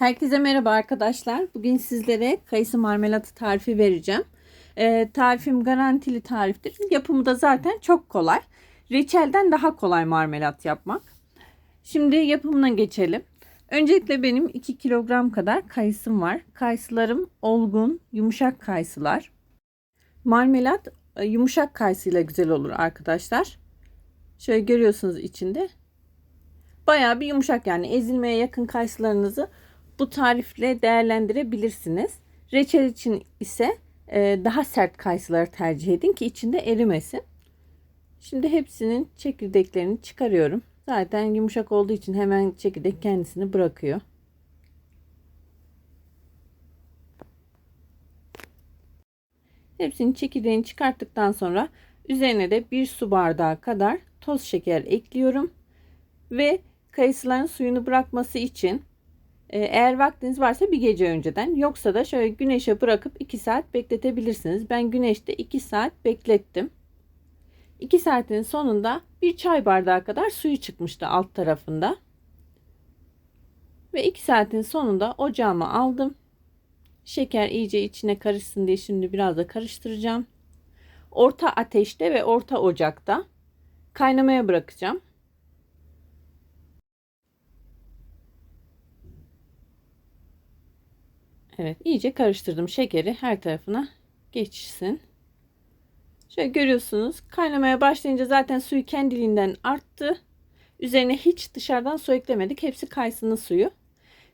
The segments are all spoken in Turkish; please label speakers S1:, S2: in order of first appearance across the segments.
S1: Herkese merhaba arkadaşlar. Bugün sizlere kayısı marmelatı tarifi vereceğim. Ee, tarifim garantili tariftir. Yapımı da zaten çok kolay. Reçelden daha kolay marmelat yapmak. Şimdi yapımına geçelim. Öncelikle benim 2 kilogram kadar kayısım var. Kayısılarım olgun, yumuşak kayısılar. Marmelat e, yumuşak kayısıyla güzel olur arkadaşlar. Şöyle görüyorsunuz içinde. Bayağı bir yumuşak yani ezilmeye yakın kayısılarınızı bu tarifle değerlendirebilirsiniz. Reçel için ise e, daha sert kayısıları tercih edin ki içinde erimesin. Şimdi hepsinin çekirdeklerini çıkarıyorum. Zaten yumuşak olduğu için hemen çekirdek kendisini bırakıyor. Hepsinin çekirdeğini çıkarttıktan sonra üzerine de bir su bardağı kadar toz şeker ekliyorum. Ve kayısıların suyunu bırakması için eğer vaktiniz varsa bir gece önceden yoksa da şöyle güneşe bırakıp 2 saat bekletebilirsiniz. Ben güneşte 2 saat beklettim. 2 saatin sonunda bir çay bardağı kadar suyu çıkmıştı alt tarafında. Ve 2 saatin sonunda ocağıma aldım. Şeker iyice içine karışsın diye şimdi biraz da karıştıracağım. Orta ateşte ve orta ocakta kaynamaya bırakacağım. Evet iyice karıştırdım şekeri her tarafına geçsin. Şöyle görüyorsunuz kaynamaya başlayınca zaten suyu kendiliğinden arttı. Üzerine hiç dışarıdan su eklemedik. Hepsi kayısının suyu.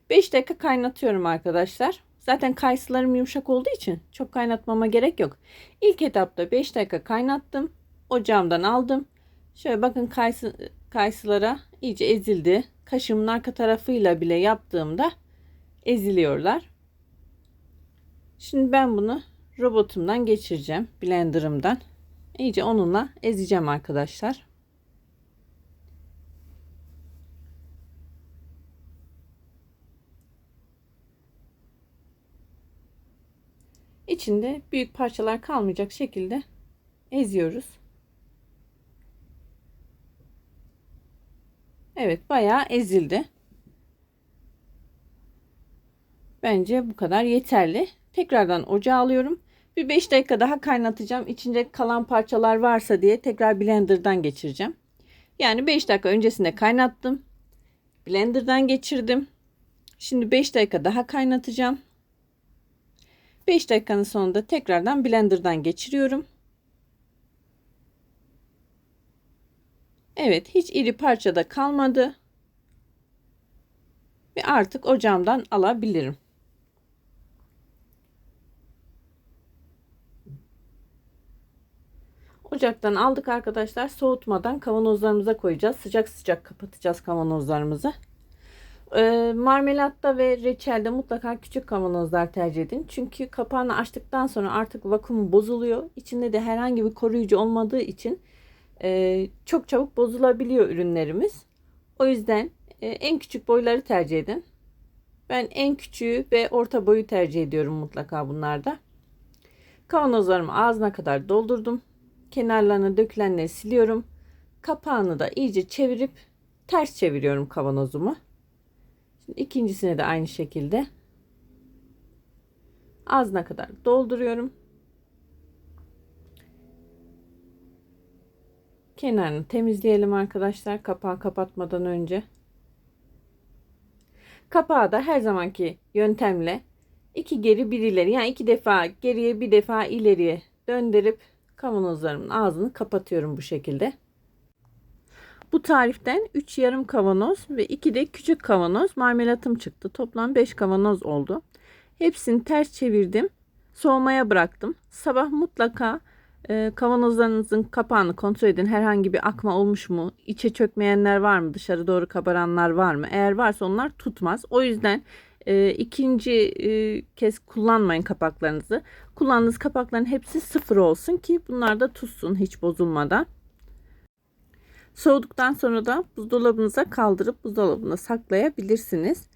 S1: 5 dakika kaynatıyorum arkadaşlar. Zaten kayısılarım yumuşak olduğu için çok kaynatmama gerek yok. İlk etapta 5 dakika kaynattım. Ocağımdan aldım. Şöyle bakın kayısı, kayısılara iyice ezildi. Kaşığımın arka tarafıyla bile yaptığımda eziliyorlar. Şimdi ben bunu robotumdan geçireceğim. Blenderımdan. İyice onunla ezeceğim arkadaşlar. İçinde büyük parçalar kalmayacak şekilde eziyoruz. Evet bayağı ezildi. Bence bu kadar yeterli. Tekrardan ocağa alıyorum. Bir 5 dakika daha kaynatacağım. İçinde kalan parçalar varsa diye tekrar blenderdan geçireceğim. Yani 5 dakika öncesinde kaynattım. Blenderdan geçirdim. Şimdi 5 dakika daha kaynatacağım. 5 dakikanın sonunda tekrardan blenderdan geçiriyorum. Evet hiç iri parça da kalmadı. Ve artık ocağımdan alabilirim. Ocaktan aldık arkadaşlar. Soğutmadan kavanozlarımıza koyacağız. Sıcak sıcak kapatacağız kavanozlarımızı. Ee, marmelatta ve reçelde mutlaka küçük kavanozlar tercih edin. Çünkü kapağını açtıktan sonra artık vakum bozuluyor. İçinde de herhangi bir koruyucu olmadığı için e, çok çabuk bozulabiliyor ürünlerimiz. O yüzden e, en küçük boyları tercih edin. Ben en küçüğü ve orta boyu tercih ediyorum mutlaka bunlarda. Kavanozlarımı ağzına kadar doldurdum kenarlarına dökülenleri siliyorum. Kapağını da iyice çevirip ters çeviriyorum kavanozumu. Şimdi ikincisine de aynı şekilde ağzına kadar dolduruyorum. Kenarını temizleyelim arkadaşlar kapağı kapatmadan önce. Kapağı da her zamanki yöntemle iki geri bir ileri yani iki defa geriye bir defa ileriye döndürüp kavanozlarımın ağzını kapatıyorum bu şekilde. Bu tariften 3 yarım kavanoz ve 2 de küçük kavanoz marmelatım çıktı. Toplam 5 kavanoz oldu. Hepsini ters çevirdim. Soğumaya bıraktım. Sabah mutlaka e, kavanozlarınızın kapağını kontrol edin. Herhangi bir akma olmuş mu? İçe çökmeyenler var mı? Dışarı doğru kabaranlar var mı? Eğer varsa onlar tutmaz. O yüzden e, ikinci e, kez kullanmayın kapaklarınızı. Kullandığınız kapakların hepsi sıfır olsun ki bunlar da tutsun hiç bozulmadan. Soğuduktan sonra da buzdolabınıza kaldırıp buzdolabına saklayabilirsiniz.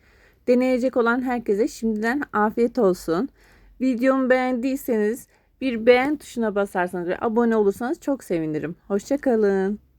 S1: Deneyecek olan herkese şimdiden afiyet olsun. Videomu beğendiyseniz bir beğen tuşuna basarsanız ve abone olursanız çok sevinirim. Hoşçakalın.